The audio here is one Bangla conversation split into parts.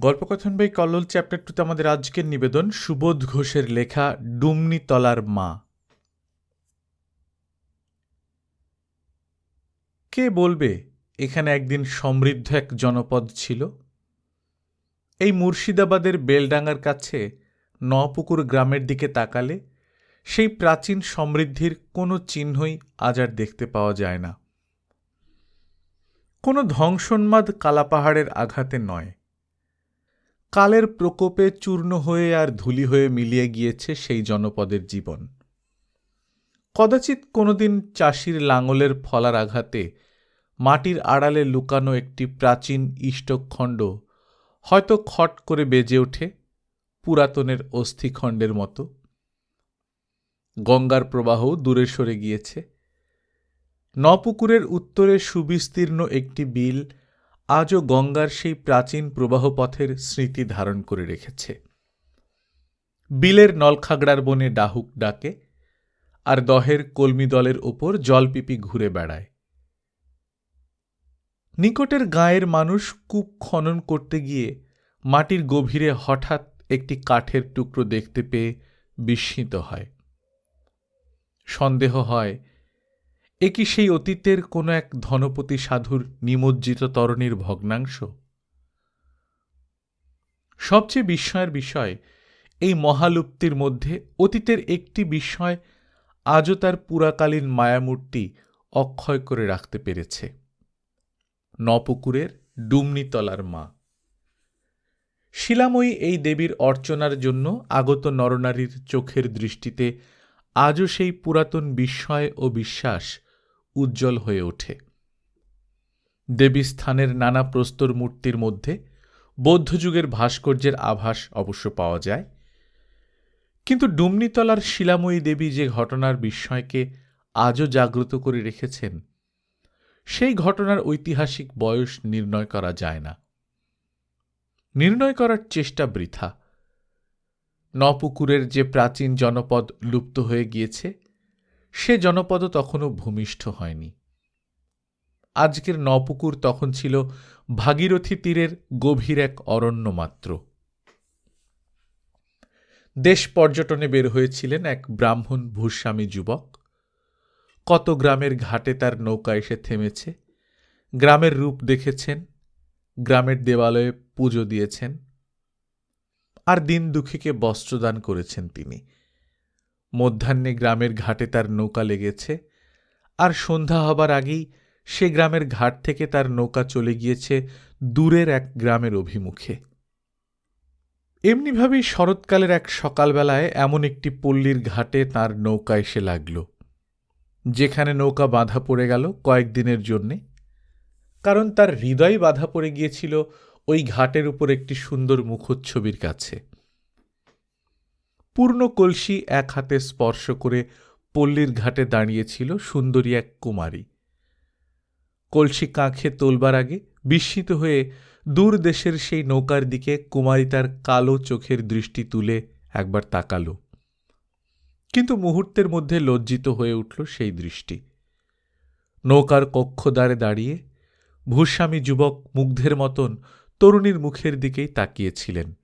গল্পকথন বই কল্লোল চ্যাপ্টার টুতে আমাদের আজকের নিবেদন সুবোধ ঘোষের লেখা ডুমনি তলার মা। কে বলবে এখানে একদিন সমৃদ্ধ এক জনপদ ছিল? এই মুর্শিদাবাদের বেলডাঙ্গার কাছে নপুকুর গ্রামের দিকে তাকালে সেই প্রাচীন সমৃদ্ধির কোনো চিহ্নই আজ আর দেখতে পাওয়া যায় না। কোনো ধ্বংসন্মাদ কালাপাহাড়ের আঘাতে নয়। কালের প্রকোপে চূর্ণ হয়ে আর ধুলি হয়ে মিলিয়ে গিয়েছে সেই জনপদের জীবন। কদাচিৎ কোনোদিন চাষির লাঙলের ফলার আঘাতে মাটির আড়ালে লুকানো একটি প্রাচীন ইষ্টখণ্ড হয়তো খট করে বেজে ওঠে পুরাতনের অস্থিখণ্ডের মতো। গঙ্গার প্রবাহ দূরে সরে গিয়েছে। নপুকুরের উত্তরে সুবিস্তীর্ণ একটি বিল আজও গঙ্গার সেই প্রাচীন প্রবাহপথের স্মৃতি ধারণ করে রেখেছে। বিলের নলখাগড়ার বনে ডাহুক ডাকে, আর দহের কলমি দলের ওপর জলপিপি ঘুরে বেড়ায়। নিকটের গাঁয়ের মানুষ কূপ খনন করতে গিয়ে মাটির গভীরে হঠাৎ একটি কাঠের টুকরো দেখতে পেয়ে বিস্মিত হয়। সন্দেহ হয় এ কি সেই অতীতের কোনো এক ধনপতি সাধুর নিমজ্জিত তরণীর ভগ্নাংশ? সবচেয়ে বিস্ময়ের বিষয়, এই মহালুপ্তির মধ্যে অতীতের একটি বিষয় আজও তার পুরাকালীন মায়ামূর্তি অক্ষয় করে রাখতে পেরেছে। নপুকুরের ডুমনিতলার মা। শিলাময়ী এই দেবীর অর্চনার জন্য আগত নরনারীর চোখের দৃষ্টিতে আজও সেই পুরাতন বিস্ময় ও বিশ্বাস উজ্জ্বল হয়ে ওঠে। দেবী স্থানের নানা প্রস্তর মূর্তির মধ্যে বৌদ্ধযুগের ভাস্কর্যের আভাস অবশ্য পাওয়া যায়। কিন্তু ডুমনিতলার শিলাময়ী দেবী যে ঘটনার বিস্ময়কে আজও জাগ্রত করে রেখেছেন, সেই ঘটনার ঐতিহাসিক বয়স নির্ণয় করা যায় না। নির্ণয় করার চেষ্টা বৃথা। নপুকুরের যে প্রাচীন জনপদ লুপ্ত হয়ে গিয়েছে সে জনপদও তখনও ভূমিষ্ঠ হয়নি। আজকের নপুকুর তখন ছিল ভাগীরথী তীরের গভীর এক অরণ্য মাত্র দেশ পর্যটনে বের হয়েছিলেন এক ব্রাহ্মণ ভূস্বামী যুবক। কত গ্রামের ঘাটে তার নৌকা এসে থেমেছে, গ্রামের রূপ দেখেছেন, গ্রামের দেবালয়ে পুজো দিয়েছেন, আর দিন দুঃখীকে বস্ত্রদান করেছেন তিনি। মধ্যাহ্নে গ্রামের ঘাটে তার নৌকা লেগেছে, আর সন্ধ্যা হবার আগেই সে গ্রামের ঘাট থেকে তার নৌকা চলে গিয়েছে দূরের এক গ্রামের অভিমুখে। এমনিভাবেই শরৎকালের এক সকালবেলায় এমন একটি পল্লীর ঘাটে তার নৌকা এসে লাগল, যেখানে নৌকা বাঁধা পড়ে গেল কয়েকদিনের জন্যে। কারণ তার হৃদয় বাধা পড়ে গিয়েছিল ওই ঘাটের উপর একটি সুন্দর মুখোচ্ছবির কাছে। পূর্ণ কলসি এক হাতে স্পর্শ করে পল্লীর ঘাটে দাঁড়িয়েছিল সুন্দরী এক কুমারী। কলসি কাঁখে তোলবার আগে বিস্মিত হয়ে দূর দেশের সেই নৌকার দিকে কুমারী তার কালো চোখের দৃষ্টি তুলে একবার তাকাল। কিন্তু মুহূর্তের মধ্যে লজ্জিত হয়ে উঠল সেই দৃষ্টি। নৌকার কক্ষদ্বারে দাঁড়িয়ে ভূস্বামী যুবক মুগ্ধের মতন তরুণীর মুখের দিকেই তাকিয়েছিলেন।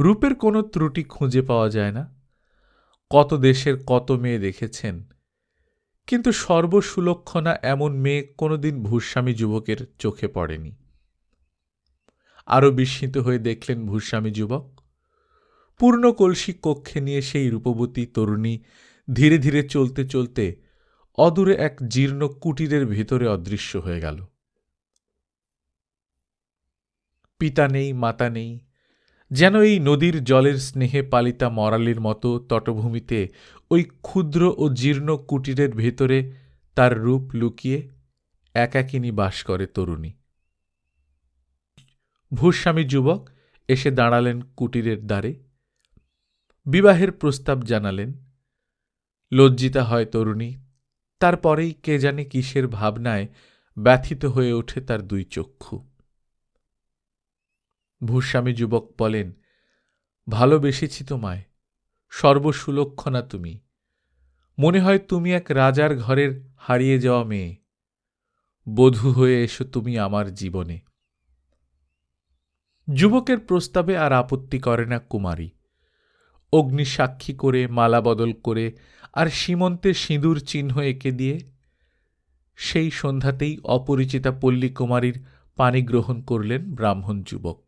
রূপের কোনো ত্রুটি খুঁজে পাওয়া যায় না। কত দেশের কত মেয়ে দেখেছেন। কিন্তু সর্বসুলক্ষণা এমন মেয়ে কোনোদিন ভূস্বামী যুবকের চোখে পড়েনি। আরও বিস্মিত হয়ে দেখলেন ভূস্বামী যুবক। পূর্ণ কলসি কক্ষে নিয়ে সেই রূপবতী তরুণী ধীরে ধীরে চলতে চলতে অদূরে এক জীর্ণ কুটিরের ভেতরে অদৃশ্য হয়ে গেল। পিতা নেই, মাতা নেই যেন এই নদীর জলের স্নেহে পালিতা মরালির মতো তটভূমিতে ওই ক্ষুদ্র ও জীর্ণ কুটিরের ভেতরে তার রূপ লুকিয়ে একাকিনী বাস করে তরুণী। ভূস্বামী যুবক এসে দাঁড়ালেন কুটিরের দ্বারে। বিবাহের প্রস্তাব জানালেন। লজ্জিতা হয় তরুণী, তারপরেই কে জানে কিসের ভাবনায় ব্যথিত হয়ে ওঠে তার দুই চক্ষু। ভূস্বামী যুবক বলেন, ভালোবেসেছি তোমায়, সর্বসুলক্ষণা তুমি। মনে হয় তুমি এক রাজার ঘরের হারিয়ে যাওয়া মেয়ে। বধূ হয়ে এসো তুমি আমার জীবনে। যুবকের প্রস্তাবে আর আপত্তি করে না কুমারী। অগ্নি সাক্ষী করে, মালা বদল করে, আর সীমন্তে সিঁদুর চিহ্ন এঁকে দিয়ে সেই সন্ধ্যাতেই অপরিচিতা পল্লী কুমারীর পানি গ্রহণ করলেন ব্রাহ্মণ যুবক।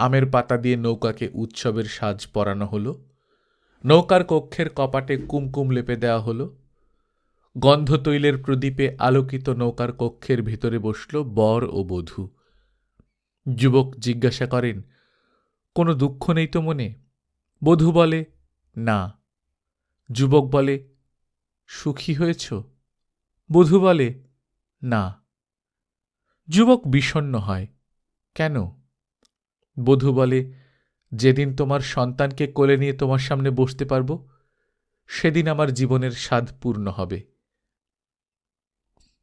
আমের পাতা দিয়ে নৌকাকে উৎসবের সাজ পরানো হলো। নৌকার কক্ষের কপাটে কুমকুম লেপে দেওয়া হলো। গন্ধ তৈলের প্রদীপে আলোকিত নৌকার কক্ষের ভিতরে বসল বর ও বধূ। যুবক জিজ্ঞাসা করেন, কোনো দুঃখ নেই তো মনে? বধূ বলে, না। যুবক বলে, সুখী হয়েছ? বধূ বলে, না। যুবক বিষণ্ণ হয়, কেন? বধূ বলে, যেদিন তোমার সন্তানকে কোলে নিয়ে তোমার সামনে বসতে পারব, সেদিন আমার জীবনের স্বাদ পূর্ণ হবে।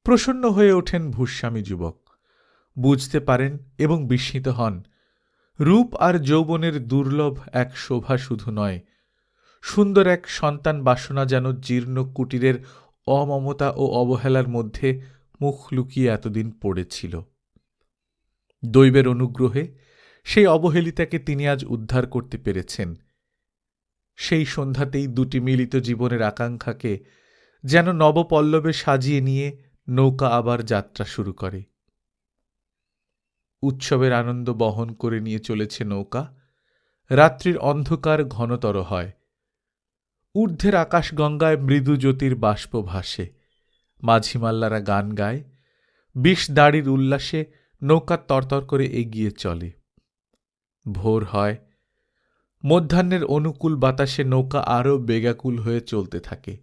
প্রসন্ন হয়ে ওঠেন ভূস্বামী যুবক। বুঝতে পারেন এবং বিস্মিত হন। রূপ আর যৌবনের দুর্লভ এক শোভা শুধু নয়, সুন্দর এক সন্তান বাসনা যেন জীর্ণ কুটিরের অমমতা ও অবহেলার মধ্যে মুখ লুকিয়ে এতদিন পড়েছিল। দৈবের অনুগ্রহে সেই অবহেলিতাকে তিনি আজ উদ্ধার করতে পেরেছেন। সেই সন্ধ্যাতেই দুটি মিলিত জীবনের আকাঙ্ক্ষাকে যেন নবপল্লবে সাজিয়ে নিয়ে নৌকা আবার যাত্রা শুরু করে। উৎসবের আনন্দ বহন করে নিয়ে চলেছে নৌকা। রাত্রির অন্ধকার ঘনতর হয়। ঊর্ধ্বের আকাশগঙ্গায় মৃদু জ্যোতির বাষ্প ভাসে। মাঝিমাল্লারা গান গায়। বিষ দাড়ির উল্লাসে নৌকা তরতর করে এগিয়ে চলে। ভোর হয়। মধ্যাহ্নের অনুকূল বাতাসে নৌকা আরও বেগাকুল হয়ে চলতে থাকে।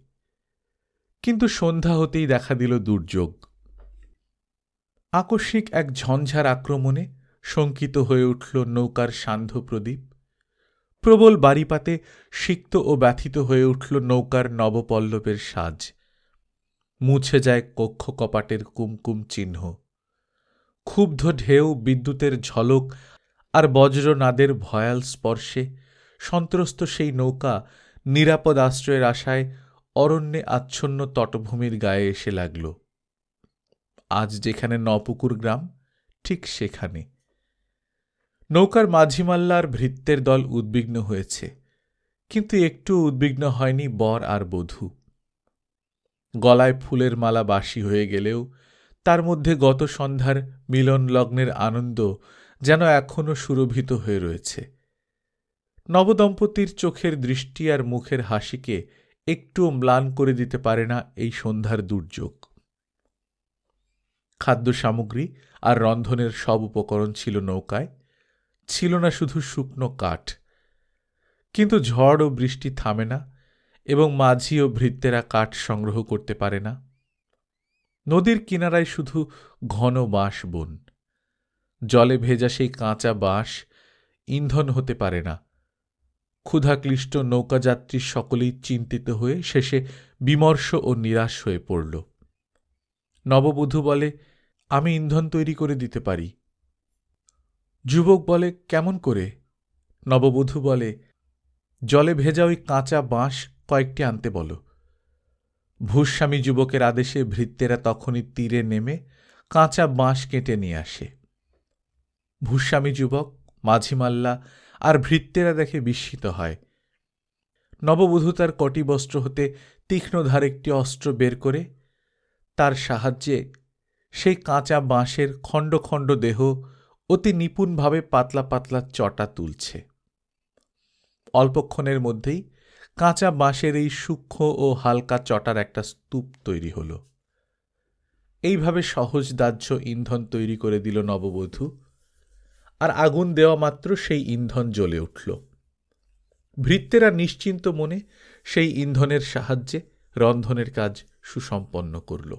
কিন্তু সন্ধ্যা হতেই দেখা দিল দুর্যোগ। আকস্মিক এক ঝঞ্ঝার আক্রমণে শঙ্কিত হয়ে উঠল নৌকার সান্ধ্য প্রদীপ। প্রবল বাড়িপাতে সিক্ত ও ব্যথিত হয়ে উঠল নৌকার নবপল্লবের সাজ। মুছে যায় কক্ষ কপাটের কুমকুম চিহ্ন। ক্ষুব্ধ ঢেউ, বিদ্যুতের ঝলক আর বজ্রনাদের ভয়াল স্পর্শে সন্ত্রস্ত সেই নৌকা নিরাপদ আশ্রয়ের আশায় অরণ্যে আচ্ছন্ন তটভূমির গায়ে এসে লাগল। আজ যেখানে নপুকুর গ্রাম, ঠিক সেখানে। নৌকার মাঝিমাল্লার ভৃত্যের দল উদ্বিগ্ন হয়েছে, কিন্তু একটু উদ্বিগ্ন হয়নি বর আর বধূ। গলায় ফুলের মালা বাসি হয়ে গেলেও তার মধ্যে গত সন্ধ্যার মিলন লগ্নের আনন্দ যেন এখনও সুরভিত হয়ে রয়েছে। নবদম্পতির চোখের দৃষ্টি আর মুখের হাসিকে একটুও ম্লান করে দিতে পারে না এই সন্ধ্যার দুর্যোগ। খাদ্য সামগ্রী আর রন্ধনের সব উপকরণ ছিল নৌকায়, ছিল না শুধু শুকনো কাঠ। কিন্তু ঝড় ও বৃষ্টি থামে না এবং মাঝি ও ভৃত্যেরা কাঠ সংগ্রহ করতে পারে না। নদীর কিনারায় শুধু ঘন বাঁশ বন। জলে ভেজা সেই কাঁচা বাঁশ ইন্ধন হতে পারে না। ক্ষুধাক্লিষ্ট নৌকাযাত্রী সকলেই চিন্তিত হয়ে শেষে বিমর্ষ ও নিরাশ হয়ে পড়ল। নববধূ বলে, আমি ইন্ধন তৈরি করে দিতে পারি। যুবক বলে, কেমন করে? নববধূ বলে, জলে ভেজা ওই কাঁচা বাঁশ কয়েকটি আনতে বলো। ভূস্বামী যুবকের আদেশে ভৃত্যেরা তখনই তীরে নেমে কাঁচা বাঁশ কেটে নিয়ে আসে। ভূস্বামী যুবক মাঝিমাল্লা আর ভৃত্যেরা দেখে বিস্মিত হয়। নববধূ তার কটি বস্ত্র হতে তীক্ষ্ণধার একটি অস্ত্র বের করে তার সাহায্যে সেই কাঁচা বাঁশের খণ্ড খণ্ড দেহ অতি নিপুণভাবে পাতলা পাতলা চটা তুলছে। অল্পক্ষণের মধ্যেই কাঁচা বাঁশের এই সূক্ষ্ম ও হালকা চটার একটা স্তূপ তৈরি হল। এইভাবে সহজ দাহ্য ইন্ধন তৈরি করে দিল নববধূ। আর আগুন দেওয়া মাত্র সেই ইন্ধন জ্বলে উঠল। ভৃত্যেরা নিশ্চিন্ত মনে সেই ইন্ধনের সাহায্যে রন্ধনের কাজ সুসম্পন্ন করল।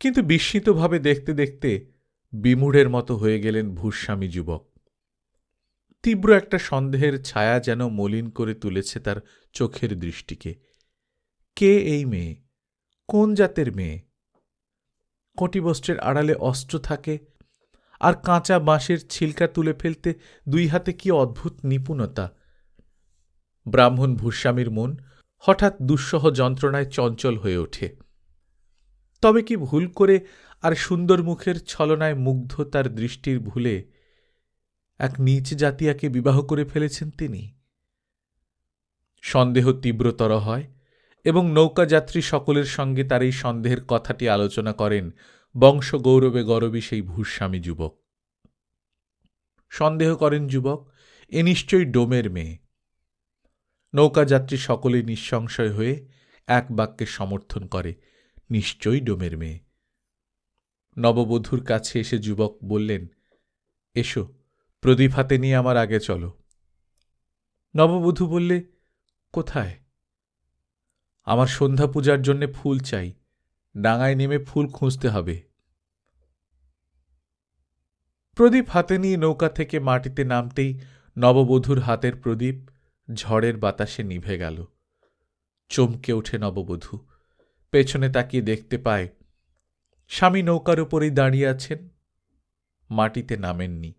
কিন্তু বিস্মিতভাবে দেখতে দেখতে বিমূঢ়ের মতো হয়ে গেলেন ভূস্বামী যুবক। তীব্র একটা সন্দেহের ছায়া যেন মলিন করে তুলেছে তার চোখের দৃষ্টিকে। কে এই মেয়ে? কোন জাতের মেয়ে? কটিবস্ত্রের আড়ালে অস্ত্র থাকে আর কাঁচা বাঁশের ছিলকা তুলে ফেলতে দুই হাতে কি অদ্ভুত নিপুণতা? ব্রাহ্মণ ভূস্বামীর মন হঠাৎ দুঃসহ যন্ত্রণায় চঞ্চল হয়ে ওঠে। তবে কি ভুল করে আর সুন্দর মুখের ছলনায় মুগ্ধ তার দৃষ্টির ভুলে এক নিচ জাতিয়াকে বিবাহ করে ফেলেছেন তিনি? সন্দেহ তীব্রতর হয় এবং নৌকাযাত্রী সকলের সঙ্গে তার এই সন্দেহের কথাটি আলোচনা করেন বংশ গৌরবে গৌরবী সেই ভূস্বামী যুবক। সন্দেহ করেন যুবক, এ নিশ্চয়ই ডোমের মেয়ে। নৌকাযাত্রী সকলে নিঃসংশয় হয়ে এক বাক্যে সমর্থন করে, নিশ্চয়ই ডোমের মেয়ে। নববধূর কাছে এসে যুবক বললেন, এসো, প্রদীপ হাতে নিয়ে আমার আগে চলো। নববধূ বললে, কোথায়? আমার সন্ধ্যা পূজার জন্যে ফুল চাই, ডাঙায় নেমে ফুল খুঁজতে হবে। প্রদীপ হাতে নিয়ে নৌকা থেকে মাটিতে নামতেই নববধূর হাতের প্রদীপ ঝড়ের বাতাসে নিভে গেল। চমকে ওঠে নববধূ। পেছনে তাকিয়ে দেখতে পায়, স্বামী নৌকার উপরেই দাঁড়িয়ে আছেন, মাটিতে নামেননি।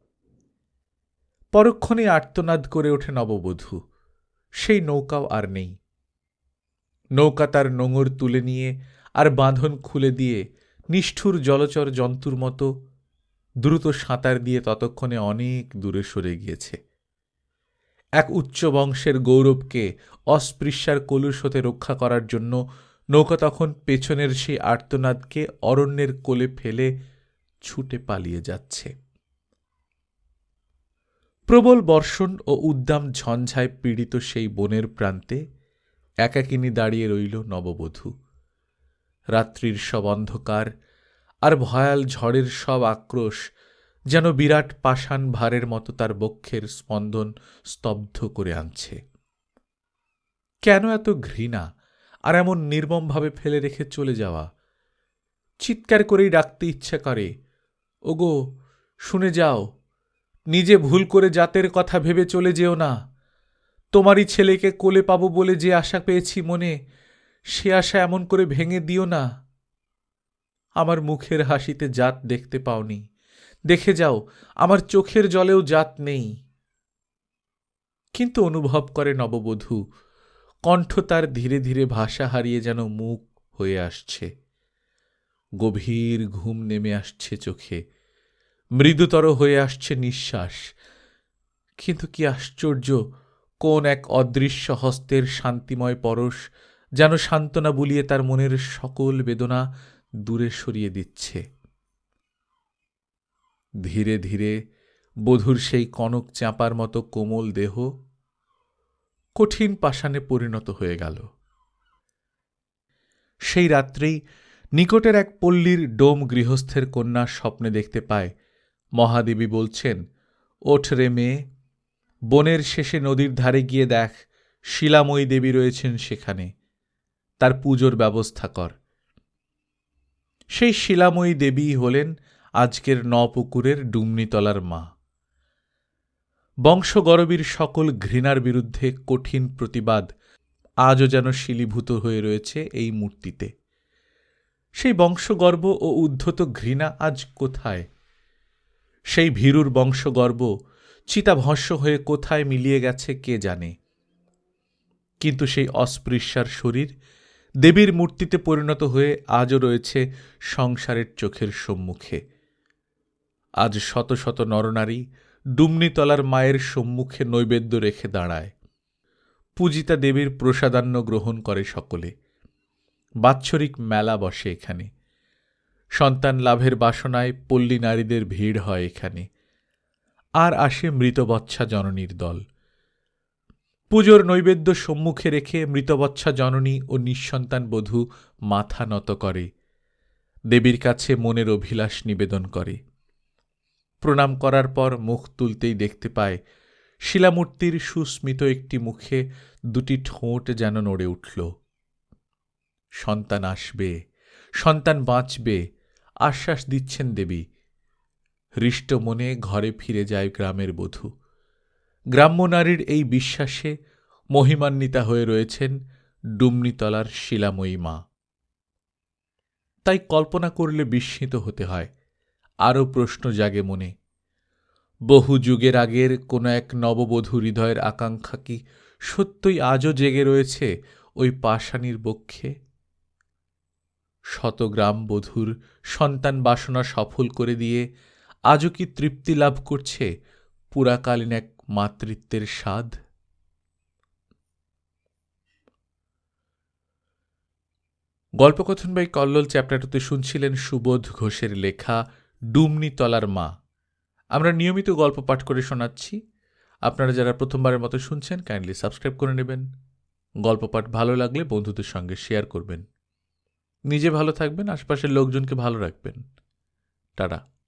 পরক্ষণে আর্তনাদ করে ওঠে নববধূ। সেই নৌকাও আর নেই। নৌকা তার নোঙর তুলে নিয়ে আর বাঁধন খুলে দিয়ে নিষ্ঠুর জলচর জন্তুর মতো দ্রুত সাঁতার দিয়ে ততক্ষণে অনেক দূরে সরে গিয়েছে। এক উচ্চ বংশের গৌরবকে অস্পৃশ্যার কলুষ হতে রক্ষা করার জন্য নৌকা তখন পেছনের সেই আর্তনাদকে অরণ্যের কোলে ফেলে ছুটে পালিয়ে যাচ্ছে। প্রবল বর্ষণ ও উদ্দাম ঝঞ্ঝায় পীড়িত সেই বনের প্রান্তে একাকিনী দাঁড়িয়ে রইল নববধূ। রাত্রির সব অন্ধকার আর ভয়াল ঝড়ের সব আক্রোশ যেন বিরাট পাষাণ ভারের মতো তার বক্ষের স্পন্দন স্তব্ধ করে আনছে। কেন এত ঘৃণা আর এমন নির্মমভাবে ফেলে রেখে চলে যাওয়া? চিৎকার করেই ডাকতে ইচ্ছা করে। ওগো, শুনে যাও, নিজে ভুল করে জাতের কথা ভেবে চলে যেও না। তোমারই ছেলেকে কোলে পাবো বলে যে আশা পেয়েছি মনে, সে আশা এমন করে ভেঙে দিও না। আমার মুখের হাসিতে জাত দেখতে পাওনি। দেখে যাও, আমার চোখের জলেও জাত নেই। কিন্তু অনুভব করে নববধূ, কণ্ঠ তার ধীরে ধীরে ভাষা হারিয়ে যেন মুখ হয়ে আসছে। গভীর ঘুম নেমে আসছে চোখে, মৃদুতর হয়ে আসছে নিঃশ্বাস। কিন্তু কি আশ্চর্য, কোন এক অদৃশ্য হস্তের শান্তিময় পরশ যেন সান্ত্বনা বুলিয়ে তার মনের সকল বেদনা দূরে সরিয়ে দিচ্ছে। ধীরে ধীরে বধুর সেই কনক চাঁপার মতো কোমল দেহ কঠিন পাষাণে পরিণত হয়ে গেল। সেই রাত্রেই নিকটের এক পল্লীর ডোম গৃহস্থের কন্যা স্বপ্নে দেখতে পায়, মহাদেবী বলছেন, ওঠ রে মেয়ে, বনের শেষে নদীর ধারে গিয়ে দেখ, শিলাময়ী দেবী রয়েছেন সেখানে, তার পুজোর ব্যবস্থা কর। সেই শিলাময়ী দেবী হলেন আজকের নপুকুরের ডুমনিতলার মা। বংশগরবীর সকল ঘৃণার বিরুদ্ধে কঠিন প্রতিবাদ আজও যেন শিলীভূত হয়ে রয়েছে এই মূর্তিতে। সেই বংশগর্ব ও উদ্ধত ঘৃণা আজ কোথায়? সেই ভীরুর বংশগর্ব চিতাভস্য হয়ে কোথায় মিলিয়ে গেছে কে জানে? কিন্তু সেই অস্পৃশ্যার শরীর দেবীর মূর্তিতে পরিণত হয়ে আজও রয়েছে সংসারের চোখের সম্মুখে। আজ শত শত নরনারী ডুমনিতলার মায়ের সম্মুখে নৈবেদ্য রেখে দাঁড়ায়। পূজিতা দেবীর প্রসাদান্ন গ্রহণ করে সকলে। বাৎসরিক মেলা বসে এখানে। সন্তান লাভের বাসনায় পল্লী নারীদের ভিড় হয় এখানে। আর আসে মৃতবচ্ছা জননীর দল। পুজোর নৈবেদ্য সম্মুখে রেখে মৃতবচ্ছা জননী ও নিঃসন্তান বধূ মাথা নত করে। দেবীর কাছে মনের অভিলাষ নিবেদন করে। প্রণাম করার পর মুখ তুলতেই দেখতে পায়, শিলামূর্তির সুস্মিত একটি মুখে দুটি ঠোঁট যেন নড়ে উঠল। সন্তান আসবে, সন্তান বাঁচবে, আশ্বাস দিচ্ছেন দেবী। হৃষ্ট মনে ঘরে ফিরে যায় গ্রামের বধূ। গ্রাম্য নারীর এই বিশ্বাসে মহিমান্বিতা হয়ে রয়েছেন ডুমনিতলার শিলাময়ী মা। তাই কল্পনা করলে বিস্মিত হতে হয়, আরও প্রশ্ন জাগে মনে, বহু যুগের আগের কোনো এক নববধূ হৃদয়ের আকাঙ্ক্ষা কি সত্যই আজও জেগে রয়েছে ওই পাষাণীর বক্ষে? শতগ্রাম বধূর সন্তান বাসনা সফল করে দিয়ে আজও কি তৃপ্তি লাভ করছে পুরাকালীন এক মাতৃত্বের স্বাদ? গল্পকথন বাই কল্লোল চ্যাপ্টারটিতে শুনছিলেন সুবোধ ঘোষের লেখা ডুমনি তলার মা। আমরা নিয়মিত গল্প পাঠ করে শোনাচ্ছি। আপনারা যারা প্রথমবারের মতো শুনছেন কাইন্ডলি সাবস্ক্রাইব করে নেবেন। গল্প পাঠ ভালো লাগলে বন্ধুদের সঙ্গে শেয়ার করবেন। নিজে ভালো থাকবেন, আশপাশের লোকজনকে ভালো রাখবেন। টাটা।